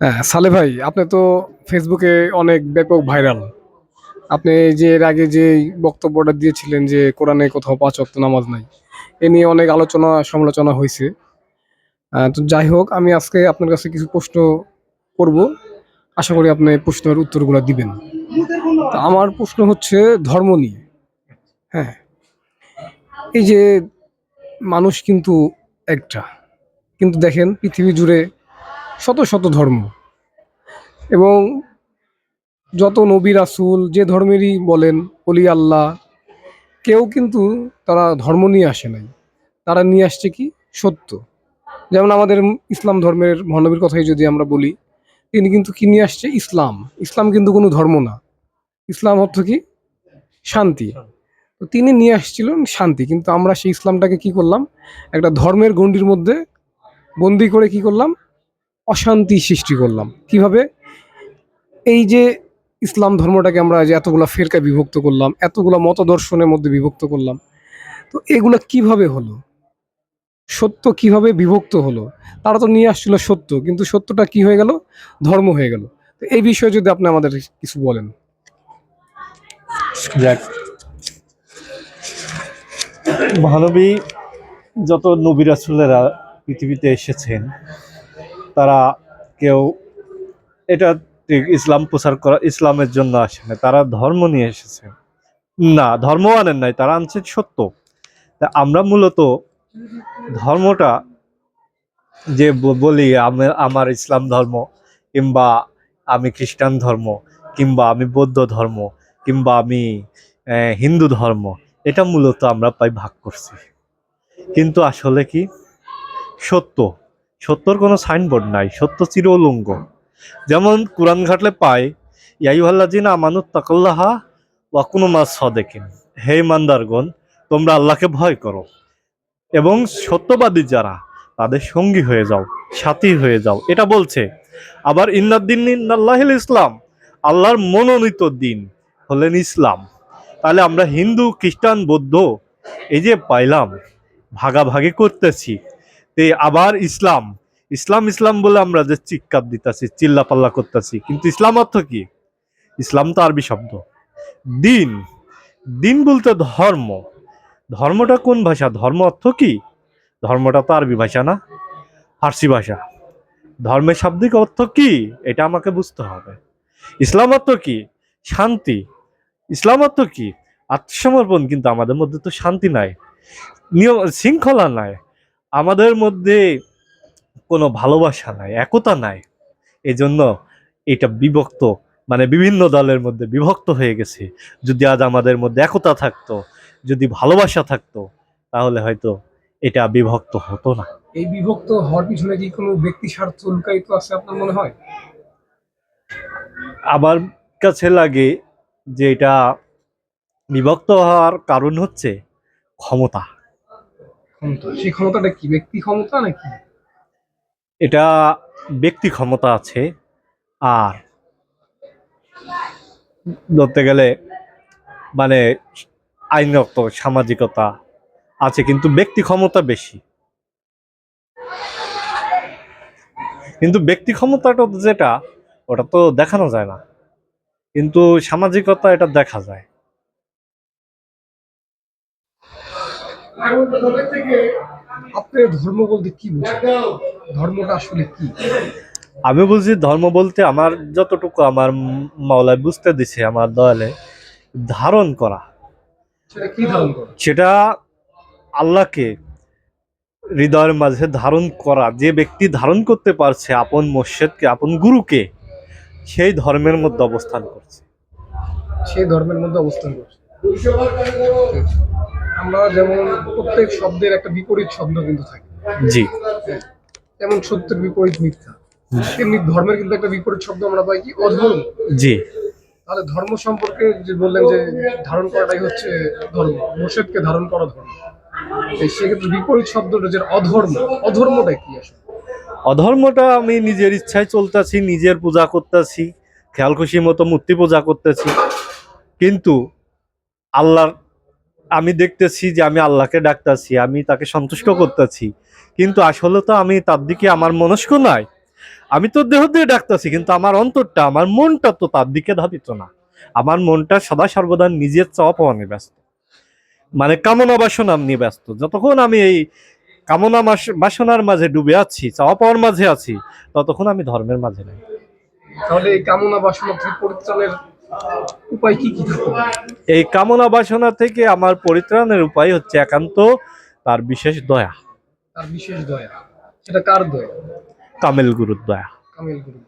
হ্যাঁ সালে ভাই, আপনি তো ফেসবুকে অনেক ব্যাপক ভাইরাল আপনি যে এর আগে যে বক্তব্যটা দিয়েছিলেন যে কোরআনে কোথাও পাঁচ ওয়াক্ত নামাজ নাই, এ নিয়ে অনেক আলোচনা সমালোচনা হয়েছে। তো যাই হোক, আমি আজকে আপনার কাছে কিছু প্রশ্ন করব। আশা করি আপনি প্রশ্নের উত্তরগুলো দিবেন। আমার প্রশ্ন হচ্ছে, ধর্ম নিয়ে। হ্যাঁ এই যে মানুষ কিন্তু একটা। কিন্তু দেখেন, পৃথিবী জুড়ে শত শত ধর্ম। এবং যত নবী রাসূল যে ধর্মেরই বলেন অলি আল্লাহ, কেউ কিন্তু তারা ধর্ম নিয়ে আসে নাই। তারা নিয়ে আসছে কি? সত্য। যেমন আমাদের ইসলাম ধর্মের মহানবীর কথাই যদি আমরা বলি, তিনি কিন্তু কি নিয়ে আসছে? ইসলাম। ইসলাম কিন্তু কোনো ধর্ম না। ইসলাম অর্থ কি? শান্তি। তো তিনি নিয়ে আসছিলেন শান্তি। কিন্তু আমরা সেই ইসলামটাকে কি করলাম? একটা ধর্মের গণ্ডির মধ্যে বন্দি করে কি করলাম? অশান্তি সৃষ্টি করলাম। কীভাবে? এই যে ইসলাম ধর্মটাকে আমরা যে এতগুলো ফেরকা বিভক্ত করলাম, এতগুলা মতদর্শনের মধ্যে বিভক্ত করলাম, তো এগুলো কীভাবে হলো? সত্য কীভাবে বিভক্ত হলো? তারা তো নিয়ে আসছিল সত্য, কিন্তু সত্যটা কি হয়ে গেল? ধর্ম হয়ে গেল। তো এই বিষয়ে যদি আপনি আমাদের কিছু বলেন। যাক মহানবী যত নবী রাসূলেরা পৃথিবীতে এসেছেন তারা কেউ এটা ইসলাম প্রচার করা, ইসলামের জন্য আসে না তারা ধর্ম নিয়ে এসেছে। না, ধর্ম আনেন নাই, তারা আনছেন সত্য। তা আমরা মূলত ধর্মটা যে বলি, আমি- আমার ইসলাম ধর্ম, কিংবা আমি খ্রিস্টান ধর্ম, কিংবা আমি বৌদ্ধ ধর্ম, কিংবা আমি হিন্দু ধর্ম, এটা মূলত আমরা পাই ভাগ করছি। কিন্তু আসলে কি? সত্য। সত্যর কোনো সাইনবোর্ড নাই, সত্য চির উলঙ্গ যেমন কোরআন ঘাটলে পাই ইয়াইহাল্লাজিন আমানুত তাকাল্লাহা ওয়াকুনো মাস সদেকিন। হে ইমানদারগণ, তোমরা আল্লাহকে ভয় করো এবং সত্যবাদী যারা, তাদের সঙ্গী হয়ে যাও, সাথী হয়ে যাও। এটা বলছে, আবার ইন্নাদ্দিন ইন্নাল্লাহিল ইসলাম, আল্লাহর মনোনীত দিন হলেন ইসলাম। তাহলে আমরা হিন্দু, খ্রিস্টান, বৌদ্ধ এই যে পাইলাম, ভাগাভাগি করতেছি। তে আবার ইসলাম। ইসলাম ইসলাম বলে আমরা যে চিৎকার দিতেছি, চিল্লাপাল্লা করতেছি, কিন্তু ইসলাম অর্থ কি? ইসলাম তো আরবি শব্দ। দিন। দিন বলতে ধর্ম। ধর্মটা কোন ভাষা? ধর্ম অর্থ কি? ধর্মটা তো আরবি ভাষা না, ফার্সি ভাষা। ধর্মের শাব্দিক অর্থ কি? এটা আমাকে বুঝতে হবে। ইসলাম অর্থ কি? শান্তি। ইসলাম অর্থ কি? আত্মসমর্পণ, কিন্তু আমাদের মধ্যে তো শান্তি নাই। নিয়ম, শৃঙ্খলা নাই। আমাদের মধ্যে কোনো ভালোবাসা নাই একতা নাই। এই জন্য এটা বিভক্ত মানে বিভিন্ন দলের মধ্যে বিভক্ত হয়ে গেছে। যদি আজ আমাদের মধ্যে একতা থাকতো যদি ভালোবাসা থাকতো তাহলে হয়তো এটা বিভক্ত হতো না। এই বিভক্ত হওয়ার পিছনে কি কোনো ব্যক্তি স্বার্থ লুকায়িত আছে আপনার মনে হয়? আমার কাছে লাগে যে এটা বিভক্ত হওয়ার কারণ হচ্ছে ক্ষমতা। এটা ব্যক্তি ক্ষমতা আছে, আর ধরতে গেলে মানে আইনত সামাজিকতা আছে, কিন্তু ব্যক্তি ক্ষমতা বেশি। কিন্তু ব্যক্তি ক্ষমতাটা যেটা, ওটা তো দেখানো যায় না। কিন্তু সামাজিকতা এটা দেখা যায়। আপনি ধর্ম বলতে কি বুঝেন? ধর্মটা আসলে কি? আমি বলছি ধর্ম বলতে আমার যতটুকু আমার মাওলায় বুঝতে দিছে আমার দয়ালে ধারণ করা। সেটা কি ধারণ করে? সেটা আল্লাহকে হৃদয়ের মাঝে ধারণ করা। যে ব্যক্তি ধারণ করতে পারছে আপন মোর্শেদকে আপন গুরুকে সেই ধর্মের মধ্যে অবস্থান করছে। সেই ধর্মের মধ্যে অবস্থান করছে। আমরা যেমন প্রত্যেক শব্দের একটা বিপরীত শব্দ কিন্তু থাকে। জি। যেমন সত্যের বিপরীত মিথ্যা। তেমনি ধর্মের কিন্তু একটা বিপরীত শব্দ আমরা পাই কি? অধর্ম। জি। তাহলে ধর্ম সম্পর্কে যে বললেন যে ধারণ করাটাই হচ্ছে ধর্ম মোর্শেদকে ধারণ করা ধর্ম। সেক্ষেত্রে বিপরীত শব্দটা যে অধর্ম অধর্মটা কি আসলে? অধর্মটা আমি নিজের ইচ্ছায় চলতেছি নিজের পূজা করতেছি খেয়াল খুশি মতো মূর্তি পূজা করতেছি। কিন্তু আল্লাহর আমি দেখতেছি যে আমি আল্লাহকে ডাকতেছি, আমি তাকে সন্তুষ্ট করতেছি। কিন্তু আসলে তো আমি তার দিকে আমার মনস্ক নাই। আমি তো দেহ দিয়ে ডাকতেছি, কিন্তু আমার অন্তরটা, আমার মনটা তো তার দিকে ধাবিত না। আমার মনটা সদা সর্বদা নিজের চাওয়া পাওয়া নিয়ে ব্যস্ত। মানে কামনা বাসনা নিয়ে ব্যস্ত। যতক্ষণ আমি এই কামনা বাস- বাসনার মাঝে ডুবে আছি, চাওয়া পাওয়ার মাঝে আছি, ততক্ষণ আমি ধর্মের মাঝে নাই। তাহলে এই কামনা বাসনা পরিত্রাণের উপায় কি কি? এই কামনা বাসনা থেকে আমার পরিত্রাণের উপায় হচ্ছে একান্ত তার বিশেষ দয়া। তার বিশেষ দয়া। সেটা কার দয়া? কামেল গুরুর দয়া। কামেল গুরু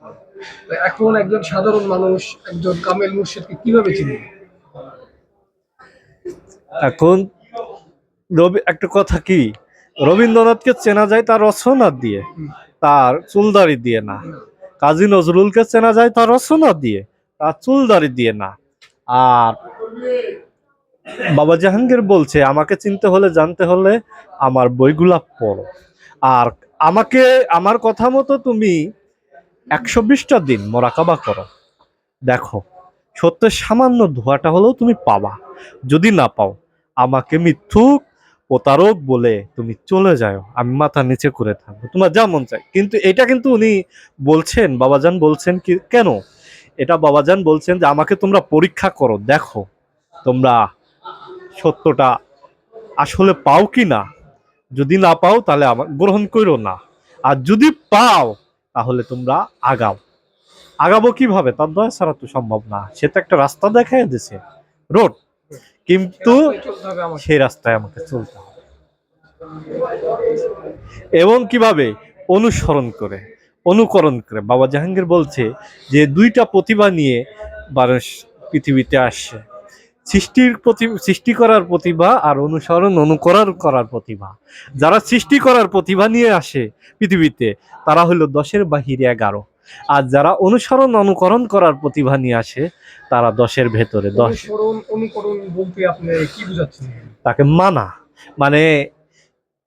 এখন একজন সাধারণ মানুষ একজন কামেল মুর্শিদকে কীভাবে চিনবে? এখন রবি একটা কথা কি? রবীন্দ্রনাথকে চেনা যায় তার রচনা দিয়ে তার চুলদারি দিয়ে না। কাজী নজরুলকে চেনা যায় তার রচনা দিয়ে। চুলদারি দিয়ে না। আর বাবা জাহাঙ্গীর বলছে, আমাকে চিনতে হলে, জানতে হলে আমার বইগুলা পড়ো। আর আমাকে, আমার কথা মতো তুমি একশো বিশটা দিন মোরাকাবা করো। দেখো, সত্যের সামান্য ধোয়াটা হলেও তুমি পাবা। যদি না পাও, আমাকে মিথ্যুক প্রতারক বলে তুমি চলে যাও। আমি মাথা নিচে করে থাকব। তোমার যা মন চাই কিন্তু এটা কিন্তু উনি বলছেন, বাবাজান বলছেন কি, কেন? এটা বাবাজান বলছেন যে আমাকে তোমরা পরীক্ষা করো, দেখো তোমরা সত্যটা আসলে পাও কি না। যদি না পাও তাহলে আমার গ্রহণ করো না। আর যদি পাও তাহলে তোমরা আগাও। আগাবো কীভাবে? তার দয়া ছাড়া তো সম্ভব না। সে তো একটা রাস্তা দেখাই দিছে, রোড। কিন্তু সেই রাস্তায় আমাকে চলতে হবে। এবং কীভাবে? অনুসরণ করে। অনুকরণ করে। বাবা জাহাঙ্গীর বলছে যে দুইটা প্রতিভা নিয়ে মানুষ পৃথিবীতে আসছে। সৃষ্টির প্রতি সৃষ্টি করার প্রতিভা আর অনুসরণ অনুকরণ করার প্রতিভা। যারা সৃষ্টি করার প্রতিভা নিয়ে আসে পৃথিবীতে তারা হলো দশের বাহিরে এগারো। আর যারা অনুসরণ অনুকরণ করার প্রতিভা নিয়ে আসে তারা দশের ভেতরে দশ। অনুকরণ বলতে আপনি কি বুঝাচ্ছেন? তাকে মানা। মানে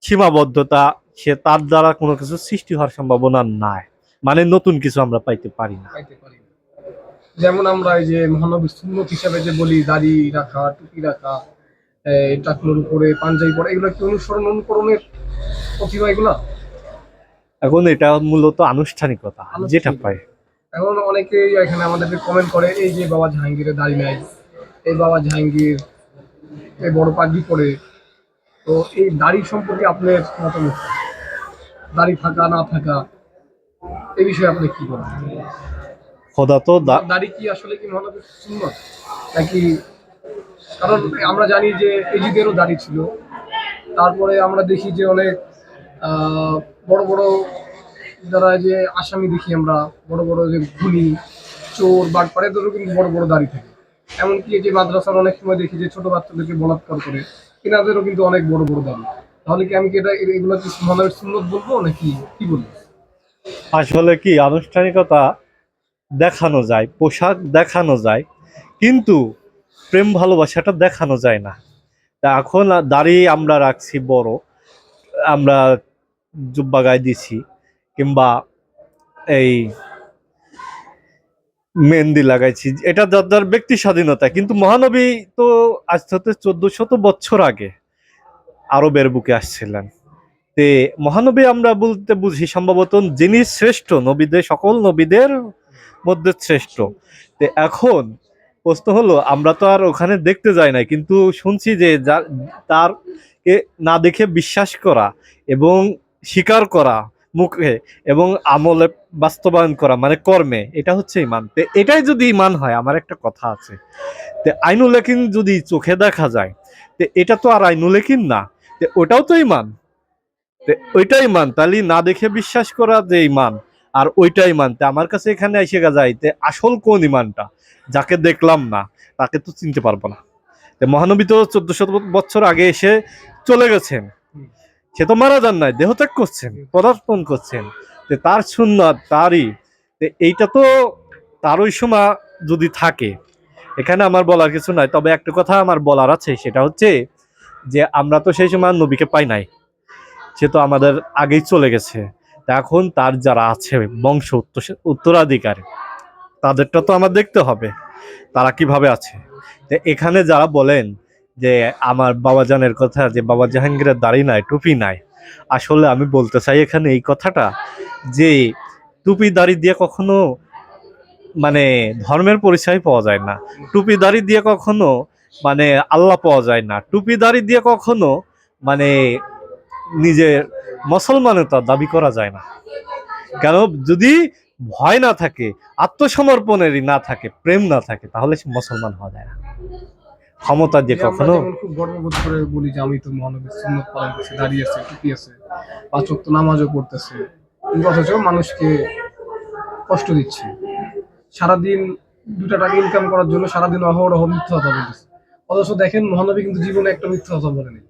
সীমাবদ্ধতা সে তার দ্বারা কোনো কিছু সৃষ্টি হওয়ার সম্ভাবনা নাই মানে নতুন কিছু আমরা পাইতে পারি না। যেমন আমরা এই যে মহানবী সুন্নত হিসাবে যে বলি দাড়ি রাখা টুপি রাখা এই টাকনুর উপরে পাঞ্জাবি পরা এগুলো কি অনুসরণ অনুকরণের প্রতিভা এগুলা এখন এটা মূলত আনুষ্ঠানিকতা। যেটা পাই এখন অনেকেই এখানে আমাদেরকে কমেন্ট করে এই যে বাবা জাহাঙ্গীরের দাড়ি নাই এই বাবা জাহাঙ্গীর এই বড় পাগড়ি পরে তো এই দাড়ি সম্পর্কে আপনার মতামত? দাড়ি থাকা না থাকা এই বিষয়ে আপনি কি বলেন? খোদা তো দাড়ি কি আসলে কি মহানবীর সুন্নত? নাকি কারণ আমরা জানি যে এজিদেরও দাড়ি ছিল। তারপরে আমরা দেখি যে অনেক বড় বড় যারা যে আসামি দেখি আমরা বড় বড় যে খুনি চোর বাটপাড়ে এদেরও কিন্তু বড় বড় দাড়ি থাকে। এমনকি এই যে মাদ্রাসার অনেক সময় দেখি যে ছোট বাচ্চাদেরকে বলাৎকার করে এনাদেরও কিন্তু অনেক বড় বড় দাড়ি। তাহলে কি আমি কি এটা এগুলো কি সুন্নত বলব নাকি কি বলব? আসলে কি, আনুষ্ঠানিকতা দেখানো যায়, পোশাক দেখানো যায়, কিন্তু প্রেম ভালোবাসাটা দেখানো যায় না। তা এখন দাড়ি আমরা রাখছি বড়, আমরা জুব্বা গায়ে দিছি, কিংবা এই মেহেন্দি লাগাইছি, এটা যার ব্যক্তি স্বাধীনতা, কিন্তু মহানবী তো আজ থেকে চোদ্দ শত বছর আগে আরবের বুকে আসছিলেন। তে মহানবী আমরা বলতে বুঝি সম্ভবত যিনি শ্রেষ্ঠ নবীদের, সকল নবীদের মধ্যে শ্রেষ্ঠ। তে এখন প্রশ্ন হলো, আমরা তো আর ওখানে দেখতে যাই না কিন্তু শুনছি যে তার না দেখে বিশ্বাস করা এবং স্বীকার করা মুখে এবং আমলে বাস্তবায়ন করা মানে কর্মে, এটা হচ্ছে ইমান তে এটাই যদি ইমান হয়, আমার একটা কথা আছে। তে আইনুলেকিন যদি চোখে দেখা যায়, তে এটা তো আর আইনুলেকিন না। ওটাও তো ইমান ওইটাই মান তাহলে না দেখে বিশ্বাস করা যে ইমান আর ওইটাই মানতে আমার কাছে এখানে এসে যাইতে আসল কোন ইমানটা যাকে দেখলাম না, তাকে তো চিনতে পারব না। মহানবী তো চোদ্দশো বছর আগে এসে চলে গেছেন। সে তো মারা যান নাই, দেহত্যাগ করছেন, পদার্পণ করছেন। তার সুন্নাত, তারই এইটা তো তার ওই সময় যদি থাকে, এখানে আমার বলার কিছু নাই। তবে একটা কথা আমার বলার আছে, সেটা হচ্ছে যে আমরা তো সেই সময় নবীকে পাই নাই। সে তো আমাদের আগেই চলে গেছে। এখন তার যারা আছে, বংশ উত্তর- উত্তরাধিকারী, তাদেরটা তো আমার দেখতে হবে। তারা কীভাবে আছে? তো এখানে যারা বলেন যে আমার বাবাজানের কথা, যে বাবা জাহাঙ্গীরের দাড়ি নাই, টুপি নাই, আসলে আমি বলতে চাই এখানে এই কথাটা যে টুপি দাড়ি দিয়ে কখনো মানে ধর্মের পরিচয় পাওয়া যায় না। টুপি দাড়ি দিয়ে কখনো মানে আল্লাহ পাওয়া যায় না। টুপি দাড়ি দিয়ে কখনো মানে নিজের মুসলমানতা দাবি করা যায় না। কেন? যদি ভয় না থাকে আত্মসমর্পণেরই না থাকে প্রেম না থাকে তাহলে সে মুসলমান হওয়া যায় না। ক্ষমতা দিয়ে কখনো খুব গর্ববোধ করে বলি যে আমি তো মহানবীর সুন্নত পালন করছি দাঁড়িয়ে আছে টুপি আছে পাঁচ ওয়াক্ত নামাজও পড়তেছে। কিন্তু অথচ মানুষকে কষ্ট দিচ্ছে। সারাদিন দুটা টাকা ইনকাম করার জন্য সারাদিন অহরহ মিথ্যা কথা বলতেছে। অথচ দেখেন মহানবী কিন্তু জীবনে একটা মিথ্যা কথা বলেনি।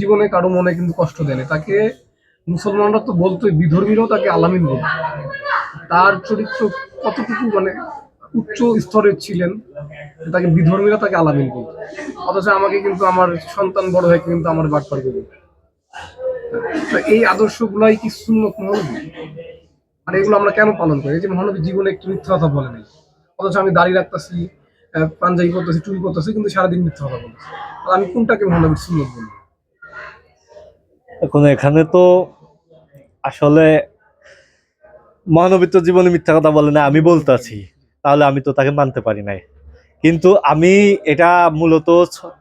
জীবনে কারও মনে কিন্তু কষ্ট দেয়নি। তাকে মুসলমানরা তো বলতোই, বিধর্মীরাও তাকে আলামিন বলত তার চরিত্র কতটুকু মানে উচ্চ স্তরের ছিলেন, তাকে বিধর্মীরা তাকে আলামিন বলত অথচ আমাকে কিন্তু আমার সন্তান বড় হয়ে কিন্তু আমার বাটপার করবে তো এই আদর্শগুলাই কি সুন্নত মহানবী? আর এগুলো আমরা কেন পালন করি? এই যে মহানবী জীবনে একটু মিথ্যা কথা বলে নাই অথচ আমি দাড়ি রাখতেছি পাঞ্জাবি করতেছি চুরি করতেছি কিন্তু সারাদিন মিথ্যা কথা বলতেছি। আমি কোনটাকে মহানবীর সুন্নত বলব এখন এখানে তো আসলে মহানবী তো জীবনে মিথ্যা কথা বলে না আমি বলতেছি তাহলে আমি তো তাকে মানতে পারি নাই। কিন্তু আমি এটা মূলত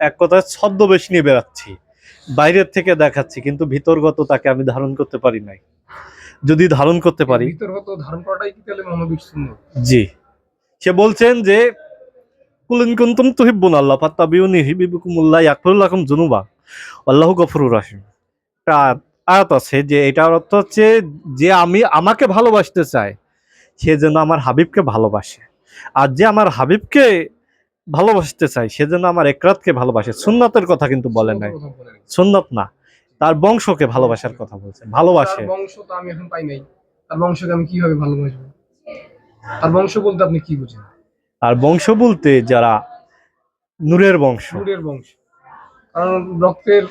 এক কথায় ছদ্মবেশ নিয়ে বেড়াচ্ছি বাইরের থেকে দেখাচ্ছি কিন্তু ভিতরগত তাকে আমি ধারণ করতে পারি নাই। যদি ধারণ করতে পারি ভিতরগত ধারণ করাটাই কি তাহলে সুন্নত? জি। সে বলছেন যে কুলিন কুন্তুম তুহিব্বুন আল্লাহ ফাত্তাবিউনি হিবিবুকুমুল্লাহ ইয়াকফিরুল্লাকুম যুনুবা। আল্লাহু গফুরুর রাহিম। একটা আয়াত আছে যে এটার অর্থ হচ্ছে যে আমি আমাকে ভালোবাসতে চাই সে যেন আমার হাবিবকে ভালোবাসে। আর যে আমার হাবিবকে ভালোবাসতে চাই সে যেন আমার একরাতকে ভালোবাসে। সুন্নাতের কথা কিন্তু বলে নাই। কথা বলে নাই। সুন্নত না তার বংশকে ভালোবাসার কথা বলছে ভালোবাসে। বংশ তো আমি এখন পাই নাই। তার বংশকে আমি কীভাবে ভালোবাসবো? তার বংশ বলতে আপনি কি বুঝেন? আর বংশ বলতে যারা নূরের বংশ। নূরের বংশ। কারণ রক্তের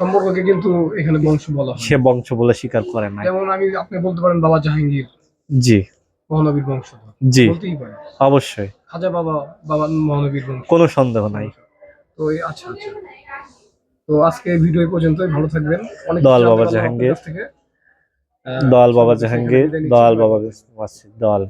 সম্পর্ককে কিন্তু এখানে বংশ বলা হয়। সে বংশ বলে স্বীকার করে না যেমন আমি আপনি বলতে পারেন বাবা জাহাঙ্গীর। জি। মহানবীর বংশ। জি। বলতেই পারেন। অবশ্যই। খাজা বাবা বাবা মহানবীর বংশ। কোনো সন্দেহ নাই। তো আচ্ছা আচ্ছা। তো আজকে ভিডিও পর্যন্তই। ভালো থাকবেন। অনেক কিছু বাবা জাহাঙ্গীর, থেকে। দয়াল বাবা জাহাঙ্গীর। দয়াল বাবা দয়াল।